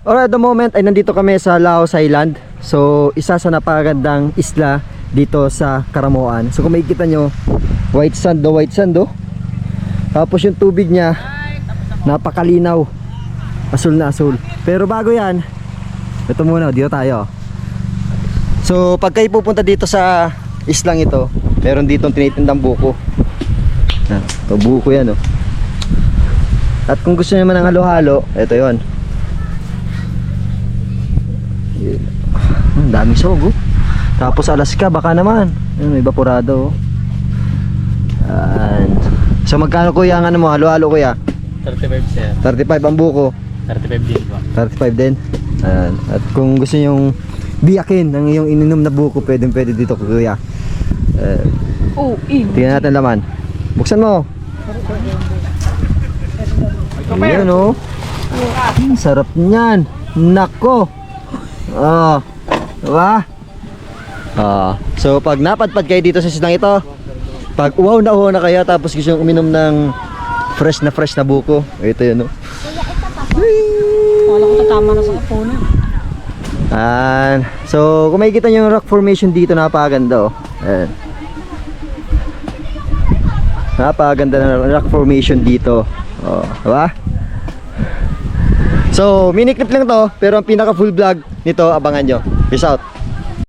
Alright, at the moment ay nandito kami sa Laos Island. So, isa sa napakagandang isla dito sa Karamoan. So, kung makikita nyo, white sand do, white sand do. Tapos yung tubig niya, napakalinaw. Asul na asul. Pero bago yan, ito muna, dito tayo. So, pag kayo pupunta dito sa islang ito, meron dito tinitindang buko. Ito buko yan, oh. At kung gusto niyo naman ng halo-halo, ito yon. Ang daming sog, oh. Tapos Alaska, baka naman. Ayun, may evaporado, oh. And, so magkano kuya ang ano mo, halo-halo kuya? 35 sir. 35 ang buko. 35 din po. 35 din. Ayan. At kung gusto nyo biyakin ng iyong ininom na buko, pwede pwede dito kuya. Uh, Oh, in. tingnan natin laman. Buksan mo. Ayan o. Hmm, sarap niyan. Nako. Ah. diba? Ah. So pag napadpad kayo dito sa silang ito, pag uhaw na uhaw na kayo tapos gusto nyo uminom ng fresh na fresh na buko, ito yun o. Wala ko tatama na sa kapuna. Ayan. So, kung makikita nyo yung rock formation dito, napakaganda oh. Ayan. Napakaganda ng rock formation dito. Oh, diba? So, mini clip lang to, pero ang pinaka full vlog nito, abangan nyo. Peace out.